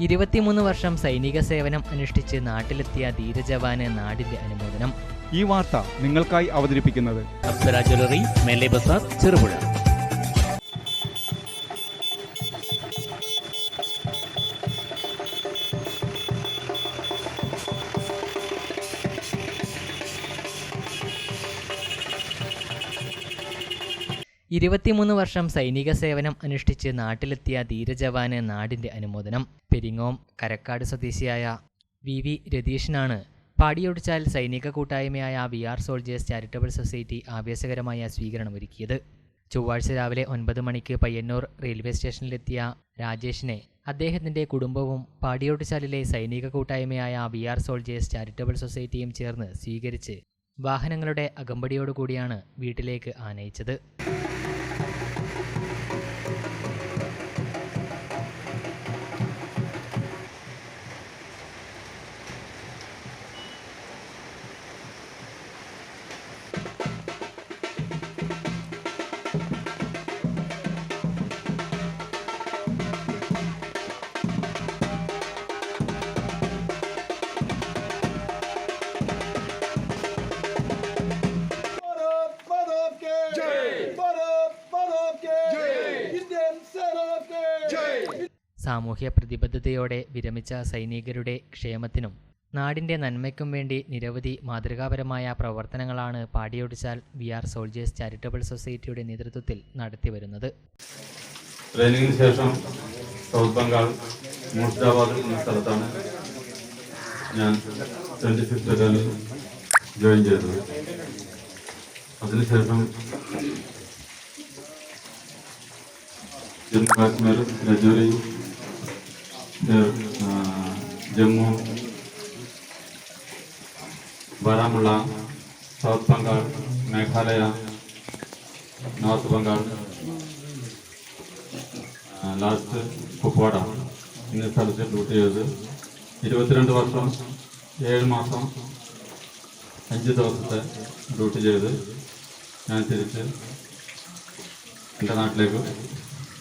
ഇരുപത്തിമൂന്ന് വർഷം സൈനിക സേവനം അനുഷ്ഠിച്ച് നാട്ടിലെത്തിയ ധീരജവാന് നാടിന്റെ അനുമോദനം. ഈ വാർത്ത നിങ്ങൾക്കായി അവതരിപ്പിക്കുന്നത്. അപ്സരാ ജ്വല്ലറി മേലെ ബസാർ ചെറുപുഴ. ഇരുപത്തിമൂന്ന് വർഷം സൈനിക സേവനം അനുഷ്ഠിച്ച് നാട്ടിലെത്തിയ ധീരജവാന് നാടിന്റെ അനുമോദനം. പെരിങ്ങോം കരക്കാട് സ്വദേശിയായ വി വി രതീഷിനാണ് പാടിയൊടിച്ചാൽ സൈനിക കൂട്ടായ്മയായ we are soldiers charitable society ആവേശകരമായ സ്വീകരണം ഒരുക്കിയത്. ചൊവ്വാഴ്ച രാവിലെ ഒൻപത് മണിക്ക് പയ്യന്നൂർ റെയിൽവേ സ്റ്റേഷനിലെത്തിയ രാജേഷിനെ അദ്ദേഹത്തിന്റെ കുടുംബവും പാടിയോട്ടുചാലിലെ സൈനിക കൂട്ടായ്മയായ വി ആർ സോൾജേഴ്സ് ചാരിറ്റബിൾ സൊസൈറ്റിയും ചേർന്ന് സ്വീകരിച്ച് വാഹനങ്ങളുടെ അകമ്പടിയോടുകൂടിയാണ് വീട്ടിലേക്ക് ആനയിച്ചത്. あ。സാമൂഹ്യ പ്രതിബദ്ധതയോടെ വിരമിച്ച സൈനികരുടെ ക്ഷേമത്തിനും നാടിന്റെ നന്മയ്ക്കും വേണ്ടി നിരവധി മാതൃകാപരമായ പ്രവർത്തനങ്ങളാണ് പാടിയൊടിച്ചാൽ വി ആർ സോൾജേഴ്സ് ചാരിറ്റബിൾ സൊസൈറ്റിയുടെ നേതൃത്വത്തിൽ നടത്തിവരുന്നത്. ട്രെയിനിങ്ങിന് ശേഷം സൗത്ത് ബംഗാൾ മുർഷിദാബാദ് എന്ന സ്ഥലത്താണ് ഞാൻ ട്വന്റി ഫിഫ്ത്ത് ജോയിൻ ചെയ്തത്. അതിനുശേഷം ജമ്മു കാശ്മീർ രജോരി ആ, Jammu Baramulla south Bengal Meghalaya north Bengal last Kupwara എന്ന സ്ഥലത്ത് ഡ്യൂട്ടി ചെയ്ത് ഇരുപത്തിരണ്ട് വർഷം ഏഴ് മാസം അഞ്ച് ദിവസത്തെ ഡ്യൂട്ടി ചെയ്ത് ഞാൻ തിരിച്ച് എൻ്റെ നാട്ടിലേക്ക്